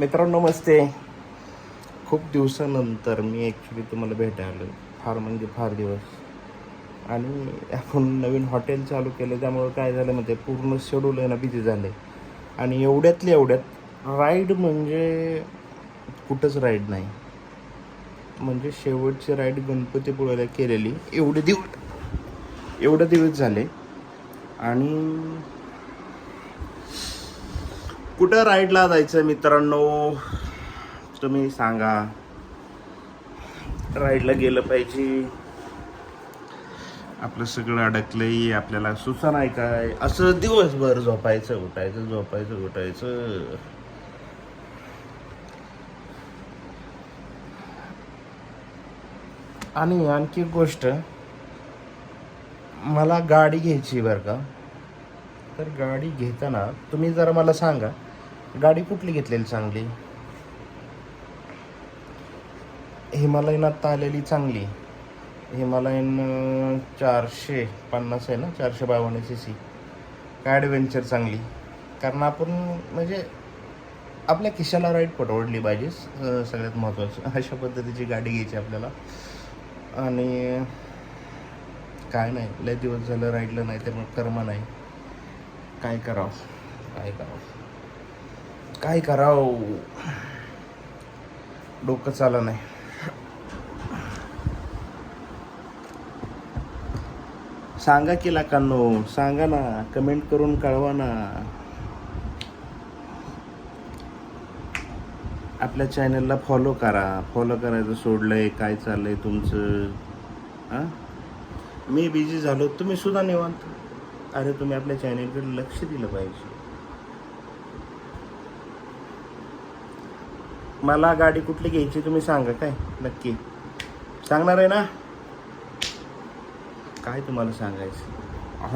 मित्रांनो नमस्ते. खूप दिवसानंतर मी ॲक्च्युली तुम्हाला भेटायला. फार म्हणजे फार दिवस. आणि आपण नवीन हॉटेल चालू केलं त्यामुळं काय झालं म्हणजे पूर्ण शेड्यूल आहे ना बिझी झाले आणि एवढ्यातल्या एवढ्यात राईड म्हणजे कुठंच राईड नाही. म्हणजे शेवटची राईड गणपतीपुळ्याला केलेली. एवढे दिवस एवढे दिवस झाले. आणि कुठं राईडला जायचं मित्रांनो? तुम्ही सांगा. राईडला गेलं पाहिजे. आपलं सगळं अडकलंय आपल्याला सुचा नाही काय? असं दिवसभर झोपायचं उठायचं झोपायचं उठायचं. आणि आणखी गोष्ट मला गाडी घ्यायची बरं का? तर गाडी घेताना तुम्ही जरा मला सांगा गाडी कुठली घेतलेली चांगली? हिमालयन आत्ता आलेली चांगली. हिमालयन चारशे पन्नास आहे ना? चारशे बावन्न सी सी काय ॲडव्हेंचर चांगली? कारण आपण म्हणजे आपल्या खिशाला राईट पटवडली पाहिजे सगळ्यात महत्त्वाचं अशा पद्धतीची गाडी घ्यायची आपल्याला. आणि काय नाही. लय दिवस झालं राईडलं नाही त्यामुळे कर्म नाही. काय करावं? काय करावं? काय करावं? डोकं चाला नाही. सांगा की लाकांनो सांगा ना कमेंट करून कळवा ना. आपल्या चॅनलला फॉलो करा. फॉलो करायचं सोडलंय काय चाललंय तुमचं? हां? मी बिझी झालो तुम्ही सुद्धा निवांत. अरे तुम्ही आपल्या चॅनलकडे लक्ष दिलं पाहिजे. मला गाडी कुठली घ्यायची तुम्ही सांगा काय? नक्की. सांगणार आहे ना? काय तुम्हाला सांगायचं?